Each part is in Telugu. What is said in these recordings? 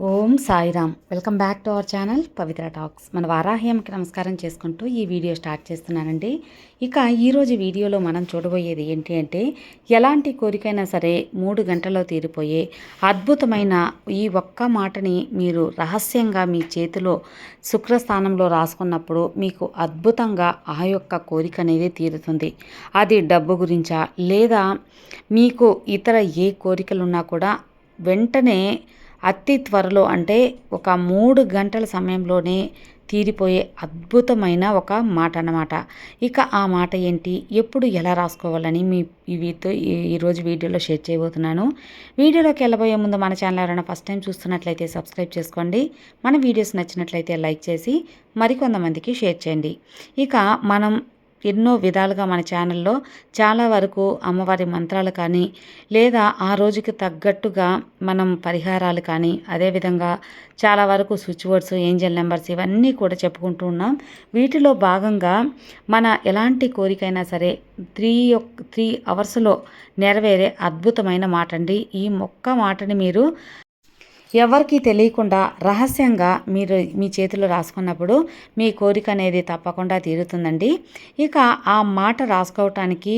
Om Sairam. Welcome back to our channel Pavitra talks. మన వారాహ్యంకి నమస్కారం చేసుకుంటూ ఈ వీడియో స్టార్ట్ చేస్తున్నానండి. ఇక ఈరోజు వీడియోలో మనం చూడబోయేది ఏంటి అంటే ఎలాంటి కోరికైనా సరే మూడు గంటల్లో తీరిపోయే అద్భుతమైన ఈ ఒక్క మాటని మీరు రహస్యంగా మీ చేతిలో శుక్రస్థానంలో రాసుకున్నప్పుడు మీకు అద్భుతంగా ఆ యొక్క కోరిక అనేది తీరుతుంది. అది డబ్బు గురించా లేదా మీకు ఇతర ఏ కోరికలున్నా కూడా వెంటనే అతి త్వరలో అంటే ఒక మూడు గంటల సమయంలోనే తీరిపోయే అద్భుతమైన ఒక మాట అన్నమాట ఇక ఆ మాట ఏంటి? ఎప్పుడు ఎలా రాసుకోవాలని మీ వీటితో ఈరోజు వీడియోలో షేర్ చేయబోతున్నాను. వీడియోలోకి వెళ్ళబోయే ముందు మన ఛానల్ ఎవరైనా ఫస్ట్ టైం చూస్తున్నట్లయితే సబ్స్క్రైబ్ చేసుకోండి. మన వీడియోస్ నచ్చినట్లయితే లైక్ చేసి మరికొంతమందికి షేర్ చేయండి. ఇక మనం ఎన్నో విధాలుగా మన ఛానల్లో చాలా వరకు అమ్మవారి మంత్రాలు కానీ లేదా ఆ రోజుకి తగ్గట్టుగా మనం పరిహారాలు కానీ అదేవిధంగా చాలా వరకు స్విచ్ బోర్డ్స్ ఏంజల్ నెంబర్స్ ఇవన్నీ కూడా చెప్పుకుంటూ ఉన్నాం. వీటిలో భాగంగా మన ఎలాంటి కోరికైనా సరే త్రీ త్రీ అవర్స్లో నెరవేరే అద్భుతమైన మాట అండి ఈ మొక్క మాటని మీరు ఎవరికి తెలియకుండా రహస్యంగా మీరు మీ చేతిలో రాసుకున్నప్పుడు మీ కోరిక అనేది తప్పకుండా తీరుతుందండి. ఇక ఆ మాట రాసుకోవటానికి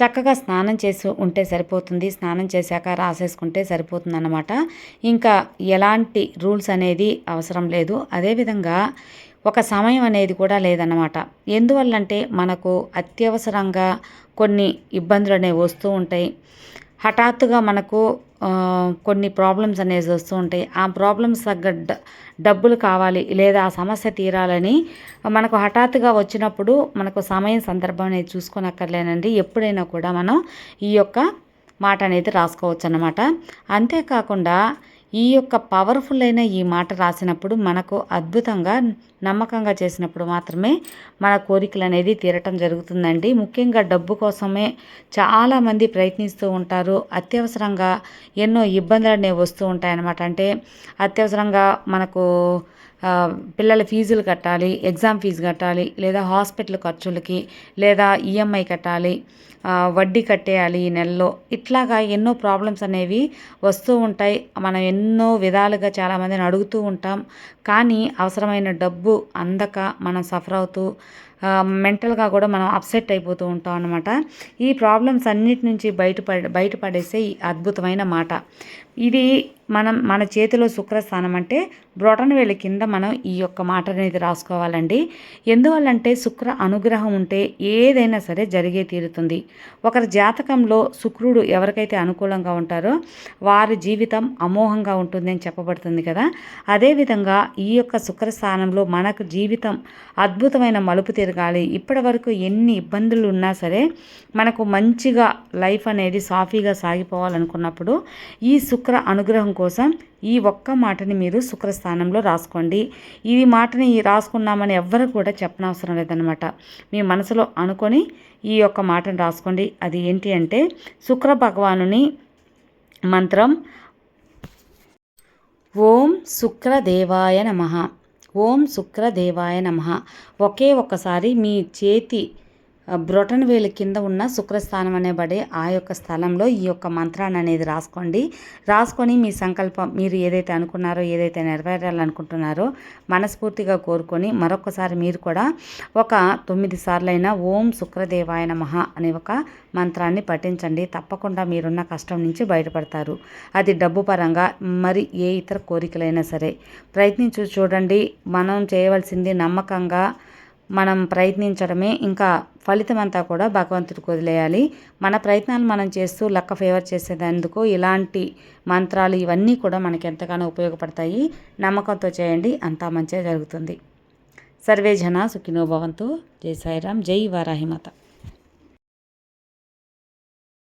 చక్కగా స్నానం చేసి ఉంటే సరిపోతుంది స్నానం చేశాక రాసేసుకుంటే సరిపోతుందన్నమాట. ఇంకా ఎలాంటి రూల్స్ అనేది అవసరం లేదు. అదేవిధంగా ఒక సమయం అనేది కూడా లేదన్నమాట. ఎందువల్లంటే మనకు అత్యవసరంగా కొన్ని ఇబ్బందులు అనేవి వస్తూ ఉంటాయి. హఠాత్తుగా మనకు కొన్ని ప్రాబ్లమ్స్ అనేవి వస్తూ ఉంటాయి. ఆ ప్రాబ్లమ్స్ తగ్గ డబ్బులు కావాలి లేదా ఆ సమస్య తీరాలని మనకు హఠాత్తుగా వచ్చినప్పుడు మనకు సమయం సందర్భం అనేది చూసుకునక్కర్లేనండి. ఎప్పుడైనా కూడా మనం ఈ యొక్క మాట అనేది రాసుకోవచ్చు అన్నమాట అంతేకాకుండా ఈ యొక్క పవర్ఫుల్ అయిన ఈ మాట రాసినప్పుడు మనకు అద్భుతంగా నమ్మకంగా చేసినప్పుడు మాత్రమే మన కోరికలు అనేది తీరటం జరుగుతుందండి. ముఖ్యంగా డబ్బు కోసమే చాలామంది ప్రయత్నిస్తూ ఉంటారు. అత్యవసరంగా ఎన్నో ఇబ్బందులు అనేవి వస్తూ ఉంటాయన్నమాట. అంటే అత్యవసరంగా మనకు పిల్లల ఫీజులు కట్టాలి ఎగ్జామ్ ఫీజు కట్టాలి లేదా హాస్పిటల్ ఖర్చులకి లేదా ఈఎంఐ కట్టాలి వడ్డీ కట్టేయాలి ఈ నెలలో. ఇట్లాగా ఎన్నో ప్రాబ్లమ్స్ అనేవి వస్తూ ఉంటాయి. మనం ఎన్నో విధాలుగా చాలామందిని అడుగుతూ ఉంటాం. కానీ అవసరమైన డబ్బు అందక మనం సఫర్ అవుతూ మెంటల్గా కూడా మనం అప్సెట్ అయిపోతూ ఉంటాం అనమాట ఈ ప్రాబ్లమ్స్ అన్నిటి నుంచి బయటపడ బయటపడేసే ఈ అద్భుతమైన మాట. ఇది మనం మన చేతిలో శుక్రస్థానం అంటే బ్రొటన్ కింద మనం ఈ యొక్క మాట అనేది రాసుకోవాలండి. ఎందువల్లంటే శుక్ర అనుగ్రహం ఉంటే ఏదైనా సరే జరిగే తీరుతుంది. ఒకరి జాతకంలో శుక్రుడు ఎవరికైతే అనుకూలంగా ఉంటారో వారి జీవితం అమోహంగా ఉంటుంది అని చెప్పబడుతుంది కదా. అదేవిధంగా ఈ యొక్క శుక్రస్థానంలో మనకు జీవితం అద్భుతమైన మలుపు తిరగాలి. ఇప్పటి వరకు ఎన్ని ఇబ్బందులు ఉన్నా సరే మనకు మంచిగా లైఫ్ అనేది సాఫీగా సాగిపోవాలనుకున్నప్పుడు ఈ శుక్ర అనుగ్రహం కోసం ఈ ఒక్క మాటని మీరు శుక్రస్థానంలో రాసుకోండి. ఈ మాటని రాసుకున్నామని ఎవ్వరు కూడా చెప్పనవసరం లేదనమాట మీ మనసులో అనుకొని ఈ యొక్క మాటను రాసుకోండి. అది ఏంటి అంటే శుక్ర భగవానుని మంత్రం. ఓం శుక్రదేవాయ నమ. ఓం శుక్రదేవాయ నమ. ఒకే ఒక్కసారి మీ చేతి బ్రొటన్ వేలు కింద ఉన్న శుక్రస్థానం అనేబడే ఆ యొక్క స్థలంలో ఈ యొక్క మంత్రాన్ని అనేది రాసుకోండి. రాసుకొని మీ సంకల్పం మీరు ఏదైతే అనుకున్నారో ఏదైతే నెరవేరాలనుకుంటున్నారో మనస్ఫూర్తిగా కోరుకొని మరొకసారి మీరు కూడా ఒక తొమ్మిది సార్లైనా ఓం శుక్రదేవాయ నమః అనే ఒక మంత్రాన్ని పఠించండి. తప్పకుండా మీరున్న కష్టం నుంచి బయటపడతారు. అది డబ్బు పరంగా మరి ఏ ఇతర కోరికలైనా సరే. ప్రయత్నించు చూడండి. మనం చేయవలసింది నమ్మకంగా మనం ప్రయత్నించడమే. ఇంకా ఫలితం అంతా కూడా భగవంతుడికి వదిలేయాలి. మన ప్రయత్నాలు మనం చేస్తూ లక్క ఫేవర్ చేసేందుకు ఇలాంటి మంత్రాలు ఇవన్నీ కూడా మనకి ఎంతగానో ఉపయోగపడతాయి. నమ్మకంతో చేయండి. అంతా మంచిగా జరుగుతుంది. సర్వే జన సుఖినో భవంతు. జై సాయిరామ్. జై వారాహిమాత.